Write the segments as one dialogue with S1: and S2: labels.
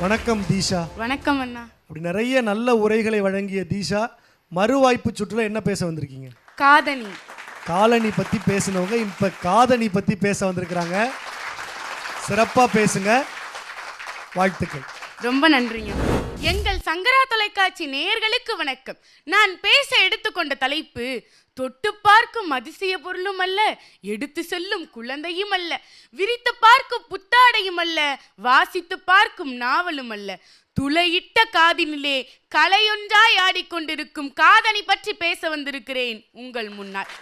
S1: வணக்கம் தீஷா.
S2: வணக்கம் அண்ணா.
S1: அப்படி நிறைய நல்ல உரைகளை வழங்கிய தீஷா மறுவாய்ப்பு சுற்றுல என்ன பேச வந்திருக்கீங்க?
S2: காதணி.
S1: காலனி பத்தி பேசினவங்க இப்ப காதணி பத்தி பேச வந்திருக்கிறாங்க. சிறப்பா பேசுங்க. வாழ்த்துக்கள்.
S2: ரொம்ப நன்றிங்க. எங்கள் சங்கரா தொலைக்காட்சி நேயர்களுக்கு வணக்கம். நான் பேச எடுத்துக்கொண்ட தலைப்பு தொட்டு பார்க்கும் அதிசய பொருளும் அல்ல எடுத்து செல்லும் குழந்தையும் அல்ல விரித்து பார்க்கும் புத்தாடையும் அல்ல வாசித்து பார்க்கும் நாவலும் அல்ல. துளையிட்ட காதினிலே கலையொன்றாய் ஆடிக்கொண்டிருக்கும் காதணி பற்றி பேச வந்திருக்கிறேன் உங்கள் முன்னால்.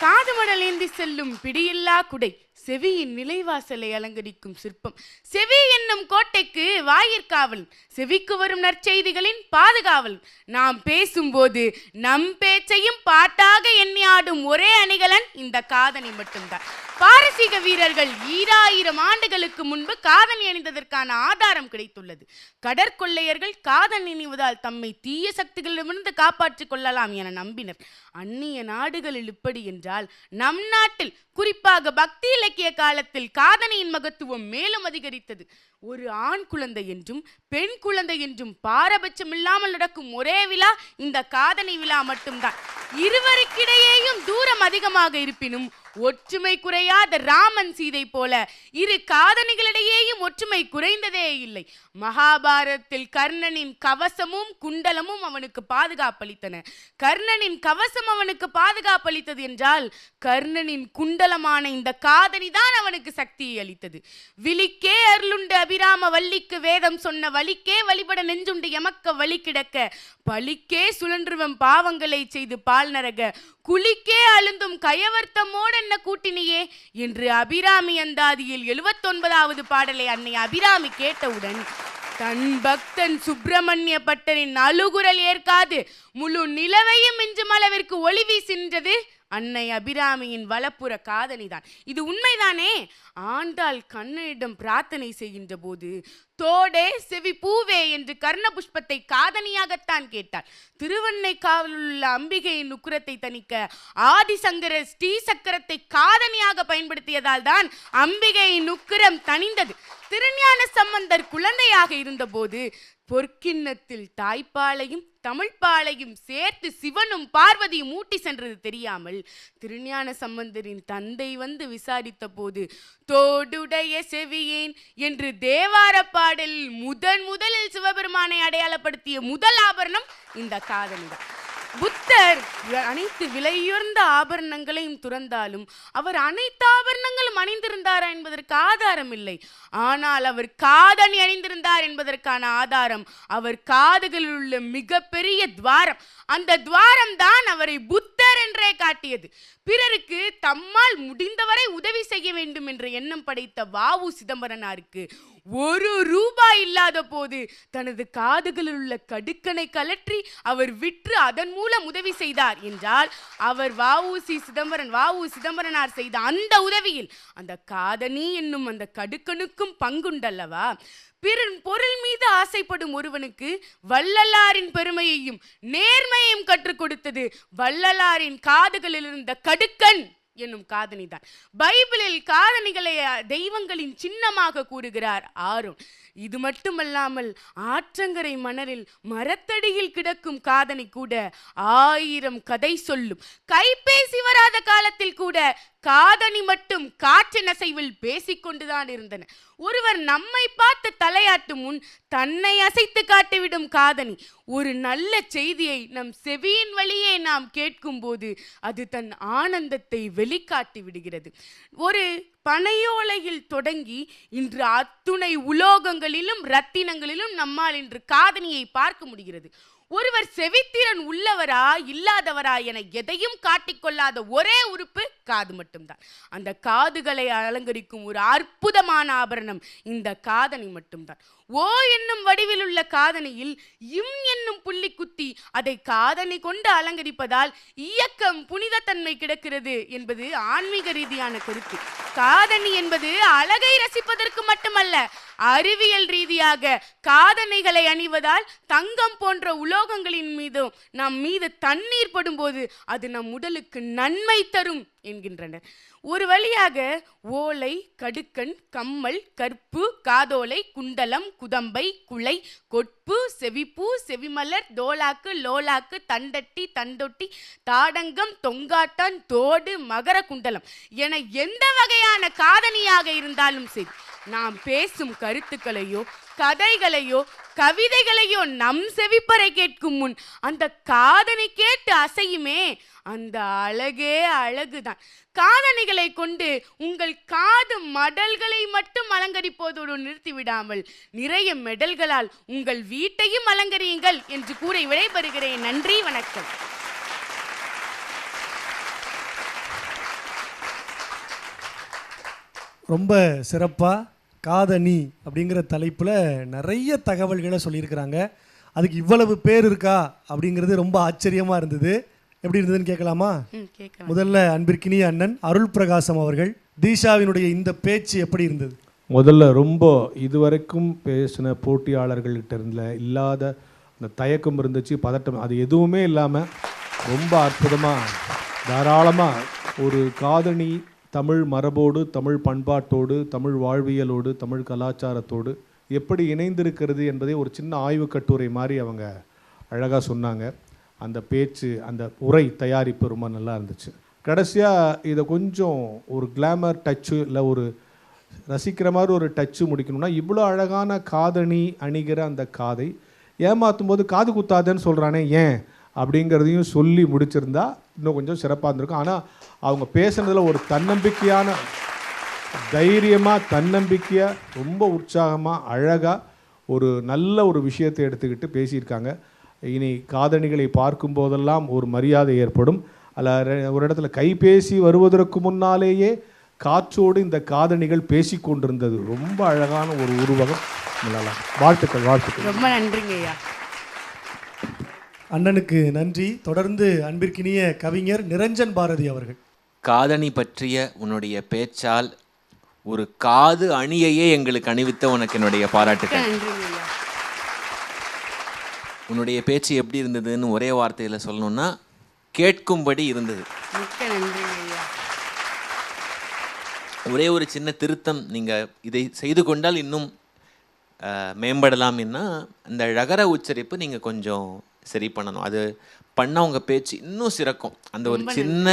S2: காது மடலேந்தி செல்லும் பிடியில்லா குடை செவியின் நிலைவாசலை அலங்கரிக்கும் சிற்பம். செவி என்னும் கோட்டைக்கு வாயிற்காவல். செவிக்கு வரும் நற்செய்திகளின் பாதுகாவல். நாம் பேசும்போது நம் பேச்சையும் பாட்டாக எண்ணி ஆடும் ஒரே அணிகலன் இந்த காதணி மட்டும்தான். பாரசீக வீரர்கள் ஈராயிரம் ஆண்டுகளுக்கு முன்பு காதணி அணிந்ததற்கான ஆதாரம் கிடைத்துள்ளது. கடற்கொள்ளையர்கள் காதணி அணிவதால் தம்மை தீய சக்திகளிடமிருந்து காப்பாற்றிக் கொள்ளலாம் என நம்பினர். அந்நிய நாடுகளில் இப்படி என்றால் நம் நாட்டில் குறிப்பாக பக்தி இலக்கிய காலத்தில் காதணியின் மகத்துவம் மேலும் அதிகரித்தது. ஒரு ஆண் குழந்தை என்றும் பெண் குழந்தை என்றும் பாரபட்சம் இல்லாமல் நடக்கும் ஒரே விழா இந்த காதணி விழா மட்டும்தான். இருவருக்கிடையேயும் தூரம் அதிகமாக இருப்பினும் ஒற்றுமை குறையாத ராமன் சீதை போல இரு காதணிகளிடையேயும் ஒற்றுமை குறைந்ததே இல்லை. மகாபாரதத்தில் கர்ணனின் கவசமும் குண்டலமும் அவனுக்கு பாதுகாப்பளித்தன. கர்ணனின் கவசம் அவனுக்கு பாதுகாப்பளித்தது என்றால் கர்ணனின் குண்டலமான இந்த காதணி தான் அவனுக்கு சக்தியை அளித்தது. விழிக்கே அருளுண்டு அபிராம வள்ளிக்கு வேதம் சொன்ன வழிக்கே வழிபட நெஞ்சுண்டு எமக்க வழி கிடக்க பழிக்கே சுழன்றுவம் பாவங்களை செய்து பால் நரக குளிக்கே அழுந்தும் கயவர்த்தமோடு என்ன கூட்டினியே? என்று அபிராமி அந்தாதியில் எழுபத்தொன்பதாவது பாடலை அன்னை அபிராமி கேட்டவுடன் தன் பக்தன் சுப்பிரமணிய பட்டரின் அழுகுரல் ஏற்காது. முழு நிலவையும் மிஞ்சும் அளவிற்கு ஒளி வீசின்றது. அன்னை அபிராமியின் வலப்புற காதலிதான். இது உண்மைதானே? ஆண்டாள் கண்ணனிடம் பிரார்த்தனை செய்கின்ற போது தோடே செவி பூவே என்று கர்ண புஷ்பத்தை கேட்டாள். திருவண்ணை திருவண்ணைக்காவலில் உள்ள அம்பிகையின் உக்குரத்தை தணிக்க ஆதிசங்கரர் ஸ்ரீசக்கரத்தை காதனியாக பயன்படுத்தியதால் தான் அம்பிகையின் உக்கிரம் தணிந்தது. திருஞான சம்பந்தர் குழந்தையாக இருந்தபோது பொற்கிண்ணத்தில் தாய்ப்பாலையும் தமிழ்ப்பாலையும் சேர்த்து சிவனும் பார்வதியும் ஊட்டி சென்றது தெரியாமல் திருஞான சம்பந்தரின் தந்தை வந்து விசாரித்த போது தோடுடைய செவியேன் என்று தேவார பாடலில் முதன் முதலில் சிவபெருமானை அடையாளப்படுத்திய முதல் ஆபரணம் இந்த காதலிதான் புத்த வ- அனைத்து விலையுயர்ந்த ஆபரணங்களையும் துறந்தாலும் அவர் அனைத்து ஆபரணங்களும் அணிந்திருந்தாரா என்பதற்கு ஆதாரம் இல்லை. ஆனால் அவர் காதணி அணிந்திருந்தார் என்பதற்கான ஆதாரம் அவர் காதுகளில் உள்ள மிகப்பெரிய துவாரம். அந்த துவாரம் தான் அவரை புத்தர் என்றே காட்டியது. பிறருக்கு தம்மால் முடிந்தவரை உதவி செய்ய வேண்டும் என்ற எண்ணம் படைத்த வாவு சிதம்பரனாருக்கு ஒரு ரூபாய் இல்லாத போது தனது காதுகளில் உள்ள கடுக்கனை கலற்றி அவர் விற்று அதன் மூலம் உதவி செய்தார் என்றால் அவர் வாவூசி சிதம்பரன் வாவு சிதம்பரனார் செய்த அந்த உதவியில் அந்த காதணி என்னும் அந்த கடுக்கனுக்கும் பங்குண்டல்லவா? பிறன் பொருள் மீது ஆசைப்படும் ஒருவனுக்கு வள்ளலாரின் பெருமையையும் நேர்மையையும் கற்றுக் கொடுத்தது வள்ளலாரின் காதுகளில் இருந்த கடுக்கன். என்னும் காதணிதான் பைபிளில் காதணிகளை தெய்வங்களின் சின்னமாக கூறுகிறார் ஆரோன். இது மட்டுமல்லாமல் ஆற்றங்கரை மணலில் மரத்தடியில் கிடக்கும் காதணி கூட ஆயிரம் கதை சொல்லும். கைபேசி வராத காலத்தில் கூட காதணி மட்டும் காற்றின் அசைவில் பேசிக்கொண்டுதான் இருந்தன. ஒருவர் நம்மை பார்த்து தலையாட்டும் முன் தன்னை அசைத்து காட்டிவிடும் காதணி. ஒரு நல்ல செய்தியை நம் செவியின் வழியே நாம் கேட்கும்போது அது தன் ஆனந்தத்தை வெளிக்காட்டி விடுகிறது. ஒரு பனையோலையில் தொடங்கி இன்று அத்துணை உலோகங்களிலும் ரத்தினங்களிலும் நம்மால் இன்று காதணியை பார்க்க முடிகிறது. ஒருவர் செவித்திறன் உள்ளவரா இல்லாதவரா என எதையும் காட்டிக்கொள்ளாத ஒரே உறுப்பு காது மட்டும்தான். அந்த காதுகளை அலங்கரிக்கும் ஒரு அற்புதமான ஆபரணம் இந்த காதணி மட்டும்தான். ஓ என்னும் வடிவில் உள்ள காதணியில் இம் என்னும் புள்ளி குத்தி அதை காதணி கொண்டு அலங்கரிப்பதால் இயக்கம் புனிதத்தன்மை கிடக்கிறது என்பது ஆன்மீக ரீதியான கருத்து காதணி என்பது அழகை ரசிப்பதற்கு மட்டுமல்ல அறிவியல் ரீதியாக காதணிகளை அணிவதால் தங்கம் போன்ற உலோகங்களின் மீதும் நம் மீது தண்ணீர் படும்போது அது நம் உடலுக்கு நன்மை தரும் என்கின்றனர். ஒரு வழியாக ஓலை கடுக்கன் கம்மல் கற்பு காதோலை குண்டலம் குதம்பை குலை கொட்பு செவிப்பூ செவிமலர் தோலாக்கு லோலாக்கு தண்டட்டி தண்டொட்டி தாடங்கம் தொங்காட்டான் தோடு மகர குண்டலம் என எந்த வகையான காதணியாக இருந்தாலும் சரி நாம் பேசும் கருத்துக்களையோ கதைகளையோ கவிதைகளையோ நம் செவிப்பறை கேட்கும் முன் அந்த காதனை கேட்டு அசையுமே அந்த அழகே அழகுதான். காதணிகளை கொண்டு உங்கள் காது மடல்களை மட்டும் அலங்கரிப்பதோடு நிறுத்திவிடாமல் நிறைய மெடல்களால் உங்கள் வீட்டையும் அலங்கரியுங்கள் என்று கூறி விடைபெறுகிறேன். நன்றி வணக்கம்.
S1: ரொம்ப சிறப்பாக காதணி அப்படிங்கிற தலைப்பில் நிறைய தகவல்களை சொல்லியிருக்கிறாங்க. அதுக்கு இவ்வளவு பேர் இருக்கா அப்படிங்கிறது ரொம்ப ஆச்சரியமாக இருந்தது. எப்படி இருந்ததுன்னு கேட்கலாமா? முதல்ல அன்பிற்கினிய அண்ணன் அருள் பிரகாசம் அவர்கள் தீஷாவினுடைய இந்த பேச்சு எப்படி இருந்தது?
S3: முதல்ல ரொம்ப இதுவரைக்கும் பேசின போட்டியாளர்கள்கிட்ட இருந்த இல்லாத அந்த தயக்கம் இருந்துச்சு பதட்டம் அது எதுவுமே இல்லாமல் ரொம்ப அற்புதமாக தாராளமாக ஒரு காதணி தமிழ் மரபோடு தமிழ் பண்பாட்டோடு தமிழ் வாழ்வியலோடு தமிழ் கலாச்சாரத்தோடு எப்படி இணைந்திருக்கிறது என்பதை ஒரு சின்ன ஆய்வு கட்டுரை மாதிரி அவங்க அழகாக சொன்னாங்க. அந்த பேச்சு அந்த உரை தயாரிப்பு ரொம்ப நல்லா இருந்துச்சு. கடைசியாக இதை கொஞ்சம் ஒரு கிளாமர் டச்சு இல்லை ஒரு ரசிக்கிற மாதிரி ஒரு டச்சு முடிக்கணும்னா இவ்வளோ அழகான காதணி அணிகிற அந்த காதை ஏமாற்றும் போது காது குத்தாதேன்னு சொல்கிறானே ஏன்? அப்படிங்கிறதையும் சொல்லி முடிச்சிருந்தா இன்னும் கொஞ்சம் சிறப்பாக இருந்திருக்கும். ஆனால் அவங்க பேசுனதில் ஒரு தன்னம்பிக்கையான தைரியமாக தன்னம்பிக்கையாக ரொம்ப உற்சாகமாக அழகாக ஒரு நல்ல ஒரு விஷயத்தை எடுத்துக்கிட்டு பேசியிருக்காங்க. இனி காதணிகளை பார்க்கும் போதெல்லாம் ஒரு மரியாதை ஏற்படும். அல்ல ஒரு இடத்துல கைபேசி வருவதற்கு முன்னாலேயே காற்றோடு இந்த காதணிகள் பேசி கொண்டிருந்தது ரொம்ப அழகான ஒரு உருவகம். வாழ்த்துக்கள் வாழ்த்துக்கள்.
S2: ரொம்ப நன்றிங்க ஐயா
S1: அண்ணனுக்கு நன்றி. தொடர்ந்து அன்பிற்கினிய கவிஞர் நிரஞ்சன் பாரதி அவர்கள்.
S4: காதணி பற்றிய உன்னுடைய பேச்சால் ஒரு காது அணியையே எங்களுக்கு அணிவித்த உனக்கு என்னுடைய பாராட்டுக்கள். உன்னுடைய பேச்சு எப்படி இருந்ததுன்னு ஒரே வார்த்தையில் சொல்லணும்னா கேட்கும்படி இருந்தது.
S2: மிக்க நன்றிங்க ஐயா.
S4: ஒரே ஒரு சின்ன திருத்தம் நீங்கள் இதை செய்து கொண்டால் இன்னும் மேம்படலாம்னா அந்த ழகர உச்சரிப்பு நீங்கள் கொஞ்சம் சரி பண்ணணும். அது பண்ண உங்க பேச்சு இன்னும் சிறக்கும். அந்த ஒரு சின்ன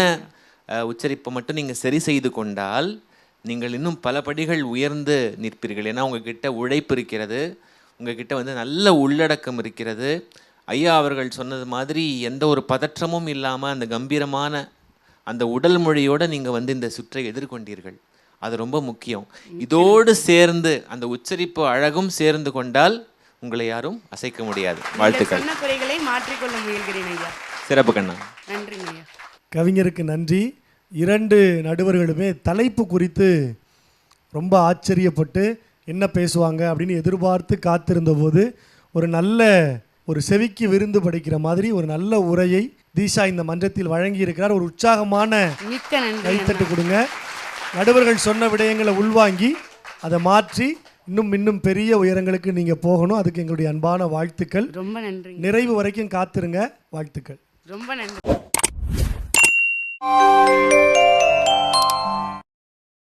S4: உச்சரிப்பை மட்டும் நீங்கள் சரி செய்து கொண்டால் நீங்கள் இன்னும் பல படிகள் உயர்ந்து நிற்பீர்கள். ஏன்னா உங்ககிட்ட உழைப்பு இருக்கிறது. உங்ககிட்ட வந்து நல்ல உள்ளடக்கம் இருக்கிறது. ஐயா அவர்கள் சொன்னது மாதிரி எந்த ஒரு பதற்றமும் இல்லாமல் அந்த கம்பீரமான அந்த உடல் மொழியோட நீங்கள் வந்து இந்த சுற்றை எதிர்கொண்டீர்கள். அது ரொம்ப முக்கியம். இதோடு சேர்ந்து அந்த உச்சரிப்பு அழகும் சேர்ந்து கொண்டால் உங்களை யாரும் அசைக்க முடியாது. வாழ்த்துக்கள்.
S2: சொன்ன குறைகளை மாற்றிக்கொள்ள முயல்கிறேன் ஐயா.
S4: சிறப்பு கண்ணா.
S2: நன்றிங்க ஐயா.
S1: கவிஞருக்கு நன்றி. இரண்டு நடுவர்களுமே தலைப்பு குறித்து ரொம்ப ஆச்சரியப்பட்டு என்ன பேசுவாங்க அப்படின்னு எதிர்பார்த்து காத்திருந்த போது ஒரு நல்ல ஒரு செவிக்கு விருந்து படைக்கிற மாதிரி ஒரு நல்ல உரையை தீஷா இந்த மன்றத்தில் வழங்கி இருக்கிறார் ஒரு உற்சாகமான கைத்தட்டு கொடுங்க. நடுவர்கள் சொன்ன விடயங்களை உள்வாங்கி அதை மாற்றி இன்னும் இன்னும் பெரிய உயரங்களுக்கு நீங்கள் போகணும். அதுக்கு எங்களுடைய அன்பான வாழ்த்துக்கள்.
S2: ரொம்ப நன்றி
S1: நிறைவு வரைக்கும் காத்துருங்க. வாழ்த்துக்கள்.
S2: ரொம்ப நன்றி.